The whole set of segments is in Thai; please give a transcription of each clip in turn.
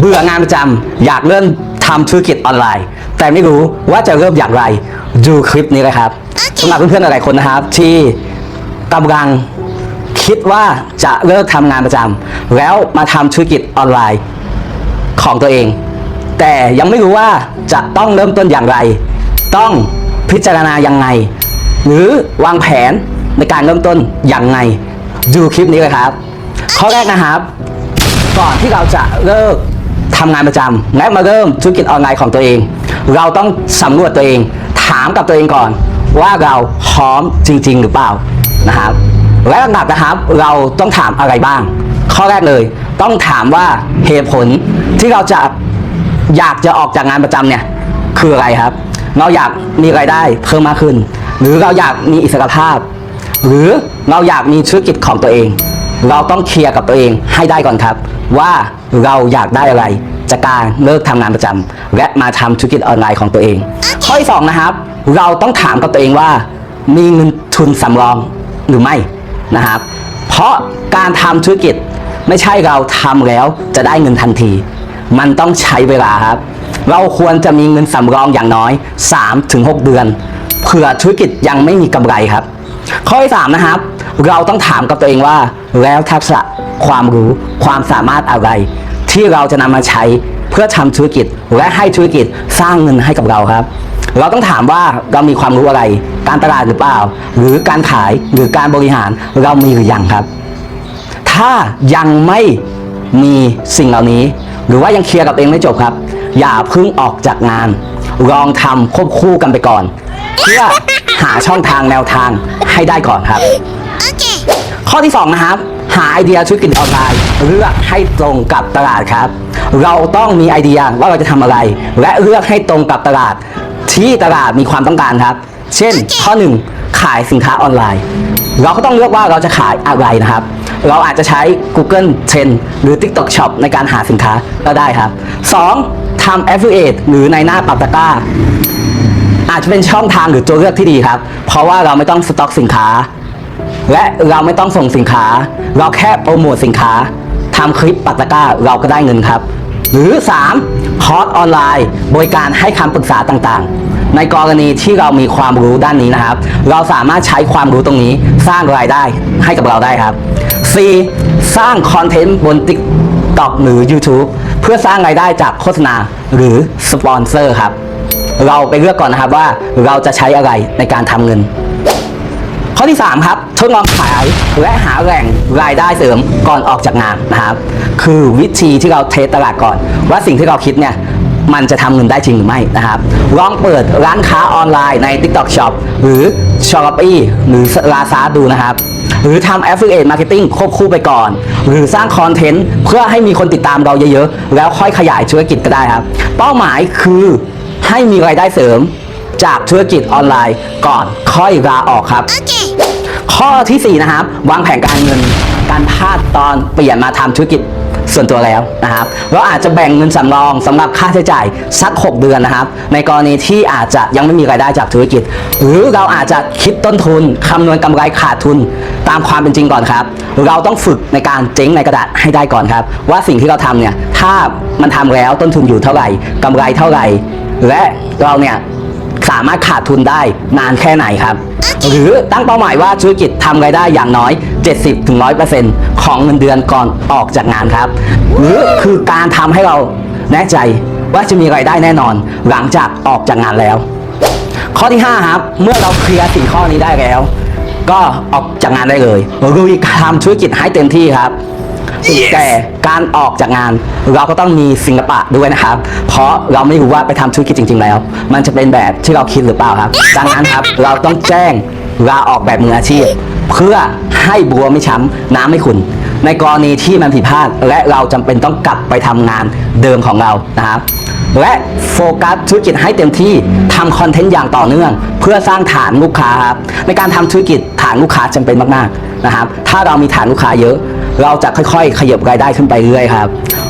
เบื่องานประจำอยากเริ่มทำธุรกิจออนไลน์ แต่ไม่รู้ว่าจะเริ่มอย่างไร ดูคลิปนี้เลยครับสำหรับเพื่อนๆหลายๆคนนะครับ ที่กำลังคิดว่าจะเลิกทำงานประจำแล้วมาทำธุรกิจออนไลน์ของตัวเอง แต่ยังไม่รู้ว่าจะต้องเริ่มต้นอย่างไร ต้องพิจารณายังไง หรือวางแผนในการเริ่มต้นอย่างไง ดูคลิปนี้เลยครับ ข้อแรกนะครับ ก่อนที่เราจะเลิก ทำงานประจำและมาเริ่มธุรกิจออนไลน์ของตัวเอง เราต้องสำรวจตัวเอง ถามกับตัวเองก่อน ว่าเราพร้อมจริง ๆ หรือเปล่านะครับและลำดับนะครับเราต้องถามอะไรบ้าง ข้อแรกเลย ต้องถามว่าเหตุผลที่เราจะอยากจะออกจากงานประจำเนี่ยคืออะไรครับ เราอยากมีรายได้เพิ่มมากขึ้น หรือเราอยากมีอิสรภาพ หรือเราอยากมีธุรกิจของตัวเอง เราต้องเคลียร์กับตัวเองให้ได้ก่อนครับ ว่าเราอยากได้อะไร จากการเลิกทำงานประจำและมาทำธุรกิจออนไลน์ของตัวเอง ข้อที่สองนะครับ เราต้องถามกับตัวเองว่า มีเงินทุนสำรองหรือไม่นะครับ เพราะการทำธุรกิจไม่ใช่เราทำแล้วจะได้เงินทันที มันต้องใช้เวลาครับ เราควรจะมีเงินสำรองอย่างน้อย 3-6 เดือนเผื่อธุรกิจยังไม่มีกำไรครับ ข้อที่สามนะครับ เราต้องถามกับตัวเองว่า แล้วทักษะความรู้ความสามารถอะไร ที่เราจะนำมาใช้เพื่อทำธุรกิจและให้ธุรกิจสร้างเงินให้กับเราครับ เราต้องถามว่าเรามีความรู้อะไร การตลาดหรือเปล่า หรือการขายหรือการบริหารเรามีหรือยังครับ ถ้ายังไม่มีสิ่งเหล่านี้ หรือว่ายังเคลียร์กับตัวเองไม่จบครับ อย่าเพิ่งออกจากงาน ลองทำควบคู่กันไปก่อน เพื่อหาช่องทางแนวทางให้ได้ก่อนครับ ข้อที่ 2 นะครับ หาไอเดียธุรกิจออนไลน์เลือกให้ตรงกับตลาดครับ เราต้องมีไอเดียว่าเราจะทำอะไร และเลือกให้ตรงกับตลาด ที่ตลาดมีความต้องการครับ เช่น ข้อ 1 ขายสินค้าออนไลน์ เราก็ต้องเลือกว่าเราจะขายอะไรนะครับ เราอาจจะใช้ Google Trend หรือ TikTok Shop ในการหาสินค้าก็ได้ครับ 2. ทำ Affiliate หรือในหน้าปักตะก้าอาจจะเป็นช่องทางหรือตัวเลือกที่ดีครับ เพราะว่าเราไม่ต้องสต็อกสินค้า และเราไม่ต้องส่งสินค้า เราแค่โปรโมทสินค้าทำคลิปปักตะกร้าเราก็ได้เงินครับ หรือ 3. คอร์สออนไลน์ บริการให้คำปรึกษาต่างๆ ในกรณีที่เรามีความรู้ด้านนี้นะครับ เราสามารถใช้ความรู้ตรงนี้สร้างรายได้ให้กับเราได้ครับ 4. สร้างคอนเทนต์บน TikTok หรือ YouTube เพื่อสร้างรายได้จากโฆษณาหรือสปอนเซอร์ครับ เราไปเลือกก่อนนะครับว่าเราจะใช้อะไรในการทำเงิน ข้อที่ 3 ครับทดลองขายและหาแหล่งรายได้เสริมก่อนออกจากงานนะครับ คือวิธีที่เราเทสตลาดก่อน ว่าสิ่งที่เราคิดเนี่ยมันจะทำเงินได้จริงหรือไม่นะครับ ลองเปิดร้านค้าออนไลน์ใน TikTok Shop หรือ Shopee หรือ Lazada ดูนะครับ หรือทำ Affiliate Marketing ควบคู่ไปก่อน หรือสร้างคอนเทนต์เพื่อให้มีคนติดตามเราเยอะๆ แล้วค่อยขยายธุรกิจก็ได้ครับ เป้าหมายคือให้มีรายได้เสริม จากธุรกิจออนไลน์ ก่อนค่อยลาออกครับ ข้อทีสี่ 4 นะครับ วางแผนการเงินการพลาดตอนเปลี่ยนมาทำธุรกิจส่วนตัวแล้วนะครับ เราอาจจะแบ่งเงินสำรองสำหรับค่าใช้จ่ายสัก 6 เดือนนะครับ ในกรณีที่อาจจะยังไม่มีรายได้จากธุรกิจ หรือเราอาจจะคิดต้นทุนคำนวณกำไรขาดทุนตามความเป็นจริงก่อนครับ เราต้องฝึกในการเจ๊งในกระดาษให้ได้ก่อนครับ ว่าสิ่งที่เราทำเนี่ยถ้ามันทำแล้วต้นทุนอยู่เท่าไหร่กำไรเท่าไหร่ และเราเนี่ย สามารถขาดทุนได้นานแค่ไหนครับ หรือตั้งเป้าหมายว่าธุรกิจทำรายได้อย่างน้อย 70-100%ของเงินเดือนก่อนออกจากงานครับ หรือคือการทำให้เราแน่ใจว่าจะมีรายได้แน่นอนหลังจากออกจากงานแล้ว ข้อที่ 5 ครับ เมื่อเราเคลียร์สี่ข้อนี้ได้แล้ว ก็ออกจากงานได้เลยลุยทำธุรกิจให้เต็มที่ครับ แต่การออกจากงานเราก็ต้องมีศิลปะด้วยนะครับ เพราะเราไม่รู้ว่าไปทำธุรกิจจริง ๆ แล้ว มันจะเป็นแบบที่เราคิดหรือเปล่าครับ ดังนั้นครับเราต้องแจ้งลาออกแบบมืออาชีพ เพื่อให้บัวไม่ช้ำน้ำไม่ขุนในกรณีที่มันผิดพลาดและเราจำเป็นต้องกลับไปทำงานเดิมของเรานะครับ และโฟกัสธุรกิจให้เต็มที่ทำคอนเทนต์อย่างต่อเนื่อง เพื่อสร้างฐานลูกค้าครับในการทำธุรกิจฐานลูกค้าจำเป็นมากๆนะครับ ถ้าเรามีฐานลูกค้าเยอะ เราจะค่อยๆ ขยับรายได้ขึ้นไปเรื่อยครับ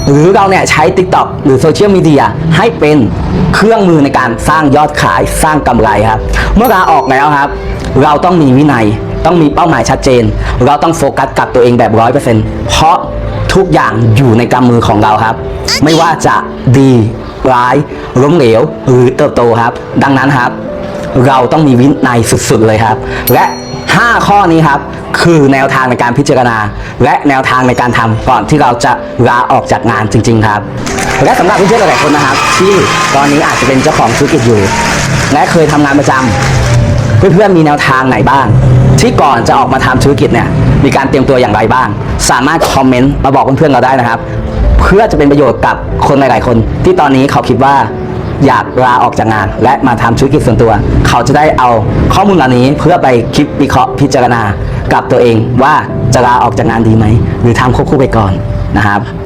หรือเราเนี่ยใช้ TikTok หรือโซเชียลมีเดียให้เป็นเครื่องมือในการสร้างยอดขายสร้างกำไรครับ เมื่อลาออกแล้วครับ เราต้องมีวินัยต้องมีเป้าหมายชัดเจน เราต้องโฟกัสกับตัวเองแบบร้อยเปอร์เซ็นต์เพราะทุกอย่างอยู่ในกำมือของเราครับ ไม่ว่าจะดีร้ายล้มเหลวหรือเติบโตครับ ดังนั้นครับ เราต้องมีวินัยสุดๆเลยครับ และ 5 ข้อนี้ครับ คือแนวทางในการพิจารณา และแนวทางในการทำก่อนที่เราจะลาออกจากงานจริง ๆ ครับ และสำหรับเพื่อนๆหลายๆคนนะครับ ที่ตอนนี้อาจจะเป็นเจ้าของธุรกิจอยู่ และเคยทำงานประจำเพื่อนๆมีแนวทางไหนบ้าง ที่ก่อนจะออกมาทำธุรกิจเนี่ยมีการเตรียมตัวอย่างไรบ้าง สามารถคอมเมนต์มาบอกเพื่อนๆเราได้นะครับ เพื่อจะเป็นประโยชน์กับคนหลาย ๆ คน ที่ตอนนี้เขาคิดว่า อยากลาออกจากงาน และมาทำธุรกิจส่วนตัว เขาจะได้เอาข้อมูลเหล่านี้เพื่อไปคิดวิเคราะห์พิจารณากับตัวเองว่าจะลาออกจากงานดีไหม หรือทำควบคู่ไปก่อนนะครับ